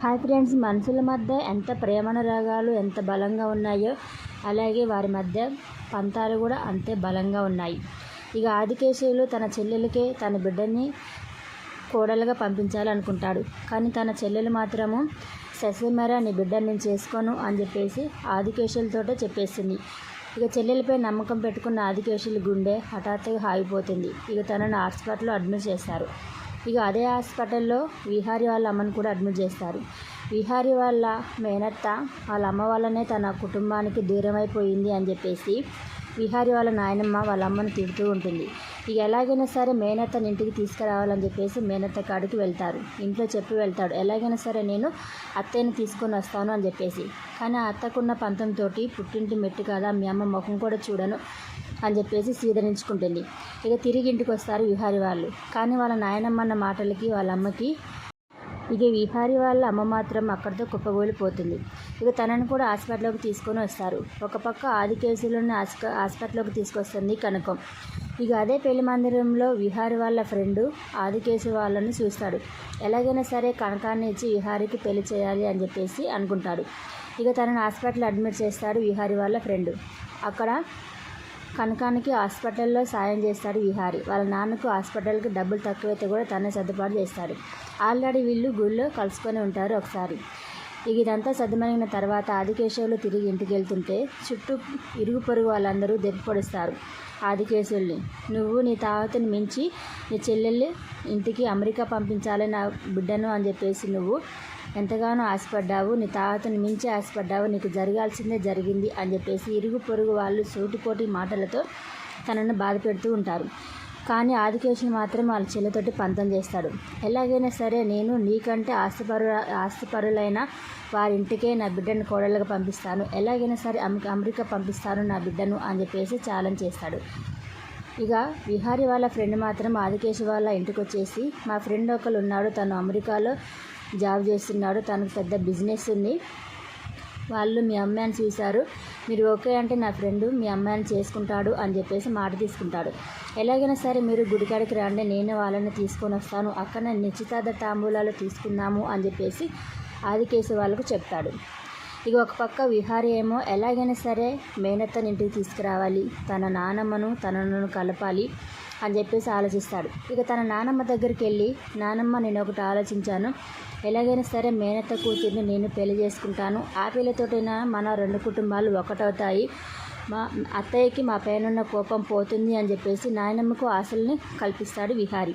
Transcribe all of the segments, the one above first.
Hi friends మనుషుల మధ్య ఎంత ప్రేమానురాగాలు ఎంత బలంగా ఉన్నాయో అలాగే వారి మధ్య పంతాలు కూడా అంతే బలంగా ఉన్నాయి. ఇక ఆదికేశవులు తన చెల్లెలకే తన బిడ్డని కోడలుగా పంపించాలనుకుంటాడు. కానీ తన చెల్లెలు మాత్రము శశిమేర నీ బిడ్డని నేను చేసుకోను అని చెప్పేసి ఆదికేశులతోటే చెప్పేసింది. ఇక చెల్లెలపై నమ్మకం పెట్టుకున్న ఆదికేశుల గుండె హఠాత్తుగా ఆగిపోతుంది. ఇక తనను హాస్పిటల్లో అడ్మిట్ చేశారు ఇక అదే హాస్పిటల్లో విహారి వాళ్ళ అమ్మని కూడా అడ్మిట్ చేస్తారు. విహారి వాళ్ళ మేనత్త వాళ్ళ అమ్మ వల్లనే తన కుటుంబానికి దూరం అయిపోయింది అని చెప్పేసి విహారి వాళ్ళ నాయనమ్మ వాళ్ళ అమ్మని తిడుతూ ఉంటుంది. ఇక ఎలాగైనా సరే మేనత్తని ఇంటికి తీసుకురావాలని చెప్పేసి మేనత్త కాడికి వెళ్తారు. ఇంట్లో చెప్పి వెళ్తాడు. ఎలాగైనా సరే నేను అత్తయ్యని తీసుకొని వస్తాను అని చెప్పేసి. కానీ ఆ అత్తకున్న పంతంతో పుట్టింటి మెట్టు కదా మీ అమ్మ ముఖం కూడా చూడను అని చెప్పేసి సీదరించుకుంటుంది. ఇక తిరిగి ఇంటికి వస్తారు విహారి వాళ్ళు. కానీ వాళ్ళ నాయనమ్మ అన్న మాటలకి వాళ్ళ అమ్మకి ఇక విహారి వాళ్ళ అమ్మ మాత్రం అక్కడితో కుప్పగోలిపోతుంది ఇక తనను కూడా హాస్పిటల్లోకి తీసుకొని వస్తారు. ఒక పక్క ఆది కేసులను హాస్ప హాస్పిటల్లోకి తీసుకొస్తుంది కనకం. ఇక అదే పెళ్ళి మందిరంలో విహారి వాళ్ళ ఫ్రెండు ఆదికేసు వాళ్ళని చూస్తాడు. ఎలాగైనా సరే కనకాన్ని ఇచ్చి విహారికి పెళ్ళి చేయాలి అని చెప్పేసి అనుకుంటాడు. ఇక తనని హాస్పిటల్ అడ్మిట్ చేస్తాడు విహారి వాళ్ళ ఫ్రెండ్. అక్కడ కనకానికి హాస్పిటల్లో సాయం చేస్తాడు విహారి. వాళ్ళ నాన్నకు హాస్పిటల్కి డబ్బులు తక్కువైతే కూడా తనే సర్దుబాటు చేస్తాడు. ఆల్రెడీ వీళ్ళు గుళ్ళో కలుసుకొని ఉంటారు ఒకసారి. ఇక ఇదంతా సద్దుమణిగిన తర్వాత ఆదికేశవులు తిరిగి ఇంటికి వెళ్తుంటే చుట్టూ ఇరుగు పొరుగు వాళ్ళందరూ దెబ్బపొడుస్తారు ఆదికేశుల్ని నువ్వు నీ తాహతని మించి నీ చెల్లెల్ని ఇంటికి అమెరికా పంపించాలి నా బిడ్డను అని చెప్పేసి నువ్వు ఎంతగానో ఆశపడ్డావు. నీ తాతను మించి ఆశపడ్డావు. నీకు జరగాల్సిందే జరిగింది అని చెప్పేసి ఇరుగు పొరుగు వాళ్ళు సూటిపోటి మాటలతో తనను బాధ పెడుతూ ఉంటారు. కానీ ఆదికేశుని మాత్రం వాళ్ళ చెల్లెతోటి పంతం చేస్తాడు. ఎలాగైనా సరే నేను నీకంటే ఆస్తిపరు ఆస్తిపరులైన వారి ఇంటికే నా బిడ్డను కోడలుగా పంపిస్తాను. ఎలాగైనా సరే అమెరికా పంపిస్తాను నా బిడ్డను అని చెప్పేసి ఛాలెంజ్ చేస్తాడు. ఇక విహారి వాళ్ళ ఫ్రెండ్ మాత్రం ఆదికేశు వాళ్ళ ఇంటికి వచ్చేసి మా ఫ్రెండ్ ఒకరు ఉన్నాడు తను అమెరికాలో జాబ్ చేస్తున్నాడు తనకు పెద్ద బిజినెస్ ఉంది. వాళ్ళు మీ అమ్మాయిని చూశారు. మీరు ఓకే అంటే నా ఫ్రెండ్ మీ అమ్మాయిని చేసుకుంటాడు అని చెప్పేసి మాట తీసుకుంటాడు. ఎలాగైనా సరే మీరు గుడికాడికి రండి నేను వాళ్ళని తీసుకొని వస్తాను. అక్కడ నిశ్చితార్థ తాంబూలాలు తీసుకుందాము అని చెప్పేసి ఆదికేసి వాళ్ళకు చెప్తాడు. ఇక ఒక పక్క విహారీ ఏమో ఎలాగైనా సరే మేనత్తని ఇంటికి తీసుకురావాలి. తన నానమ్మను తనను కలపాలి అని చెప్పేసి ఆలోచిస్తాడు. ఇక తన నానమ్మ దగ్గరికి వెళ్ళి నానమ్మ నేను ఒకటి ఆలోచించాను. ఎలాగైనా సరే మేనత్త కూతుర్ని నేను పెళ్ళి చేసుకుంటాను. ఆ పెళ్ళితోటైనా మన రెండు కుటుంబాలు ఒకటవుతాయి. మా అత్తయ్యకి మా పైన కోపం పోతుంది అని చెప్పేసి నాయనమ్మకు ఆశల్ని కల్పిస్తాడు విహారి.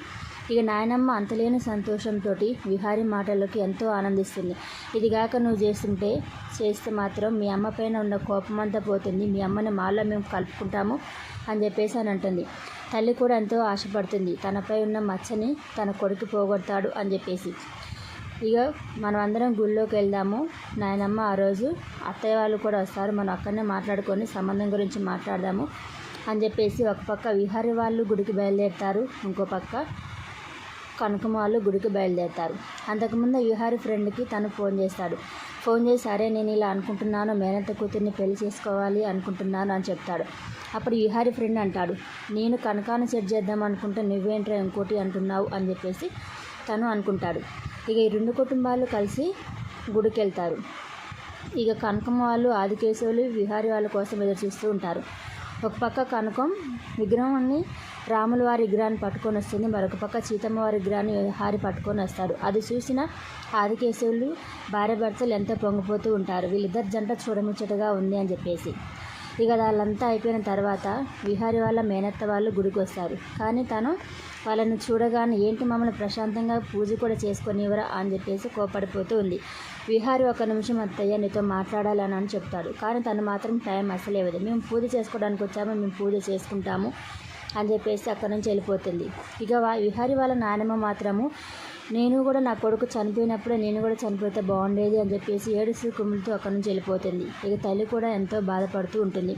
ఇక నాయనమ్మ అంతలేని సంతోషంతో విహారి మాటలకి ఎంతో ఆనందిస్తుంది. ఇదిగాక నువ్వు చేస్తుంటే చేస్తే మాత్రం మీ అమ్మ పైన ఉన్న కోపం అంతా పోతుంది. మీ అమ్మని మాలో మేము కలుపుకుంటాము అని చెప్పేసి అని అంటుంది. తల్లి కూడా ఎంతో ఆశపడుతుంది. తనపై ఉన్న మచ్చని తన కొడుకు పోగొడతాడు అని చెప్పేసి. ఇక మనం అందరం గుళ్ళోకి వెళ్దాము. నాయనమ్మ ఆ రోజు అత్తయ్య వాళ్ళు కూడా వస్తారు. మనం అక్కడనే మాట్లాడుకొని సంబంధం గురించి మాట్లాడదాము అని చెప్పేసి ఒక పక్క విహారి వాళ్ళు గుడికి బయలుదేరుతారు. ఇంకో పక్క కనకమ్మ వాళ్ళు గుడికి బయలుదేరుతారు. అంతకుముందు విహారి ఫ్రెండ్కి తను ఫోన్ చేస్తాడు. ఫోన్ చేసి సరే నేను ఇలా అనుకుంటున్నాను. మేనత్త కూతుర్ని పెళ్ళి చేసుకోవాలి అనుకుంటున్నాను అని చెప్తాడు. అప్పుడు విహారి ఫ్రెండ్ అంటాడు నేను కనకాన్ని సెట్ చేద్దాం అనుకుంటే నువ్వేంట్రా ఇంకోటి అంటున్నావు అని చెప్పేసి తను అనుకుంటాడు. ఇక ఈ రెండు కుటుంబాలు కలిసి గుడికి వెళ్తారు ఇక కనకం వాళ్ళు ఆదికేశవులు విహారి వాళ్ళ కోసం ఎదురు చూస్తూ ఉంటారు. ఒక పక్క కనకం విగ్రహాన్ని రాముల వారి విగ్రహాన్ని పట్టుకొని వస్తుంది. మరొక పక్క సీతమ్మ వారి విగ్రహాన్ని హారి పట్టుకొని వస్తాడు అది చూసిన ఆదికేశవులు భార్య భర్తలు ఎంతో పొంగిపోతూ ఉంటారు. వీళ్ళిద్దరు జంట చూడముచ్చటగా ఉంది అని చెప్పేసి. ఇక వాళ్ళంతా అయిపోయిన తర్వాత విహారి వాళ్ళ మేనత్త వాళ్ళు గుడికి వస్తారు కానీ తను వాళ్ళని చూడగానే ఏంటి మమ్మల్ని ప్రశాంతంగా పూజ కూడా చేసుకొనివరా అని చెప్పేసి కోపడిపోతూ ఉంది. విహారి ఒక నిమిషం అత్తయ్య నీతో మాట్లాడాలని అని చెప్తాడు. కానీ తను మాత్రం టైం అసలు ఇవ్వదు. మేము పూజ చేసుకోవడానికి వచ్చాము మేము పూజ చేసుకుంటాము అని చెప్పేసి అక్కడి నుంచి వెళ్ళిపోతుంది. ఇక విహారి వాళ్ళ నాయనమ్మ మాత్రము నేను కూడా నా కొడుకు చనిపోయినప్పుడే నేను కూడా చనిపోతే బాగుండేది అని చెప్పేసి ఏడుస్తూ కుమ్ములతో అక్కడి నుంచి వెళ్ళిపోతుంది. ఇక తల్లి కూడా ఎంతో బాధపడుతూ ఉంటుంది.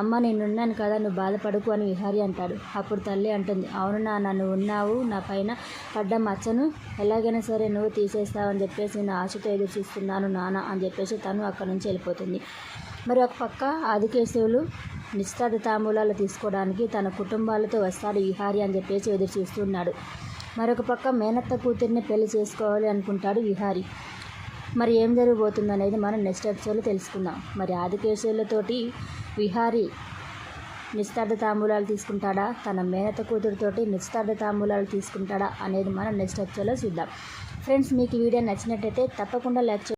అమ్మ నేనున్నాను కదా నువ్వు బాధపడకు అని విహారి అంటాడు. అప్పుడు తల్లి అంటుంది అవును నా నన్ను ఉన్నావు నా పైన పడ్డ మచ్చను ఎలాగైనా సరే నువ్వు తీసేస్తావని చెప్పేసి నేను ఆశతో ఎదురు చూస్తున్నాను నాన్న అని చెప్పేసి తను అక్కడి నుంచి వెళ్ళిపోతుంది. మరి ఒక పక్క ఆదికేశవులు నిశ్చితార్థ తాంబూలాలు తీసుకోవడానికి తన కుటుంబాలతో వస్తాడు విహారి అని చెప్పేసి ఎదురు చూస్తున్నాడు మరొక పక్క మేనత్త కూతుర్ని పెళ్ళి చేసుకోవాలి అనుకుంటాడు విహారి. మరి ఏం జరగబోతుంది అనేది మనం నెక్స్ట్ ఎపిసోడ్లో తెలుసుకుందాం. మరి ఆదికేశవులతోటి విహారి నిశ్చితార్థ తాంబూలాలు తీసుకుంటాడా? తన మేనత కూతురుతోటి నిశ్చితార్థ తాంబూలాలు తీసుకుంటాడా? అనేది మనం నెక్స్ట్ ఎపిసోడ్లో చూద్దాం. ఫ్రెండ్స్ మీకు వీడియో నచ్చినట్టయితే తప్పకుండా లైక్ చేయండి.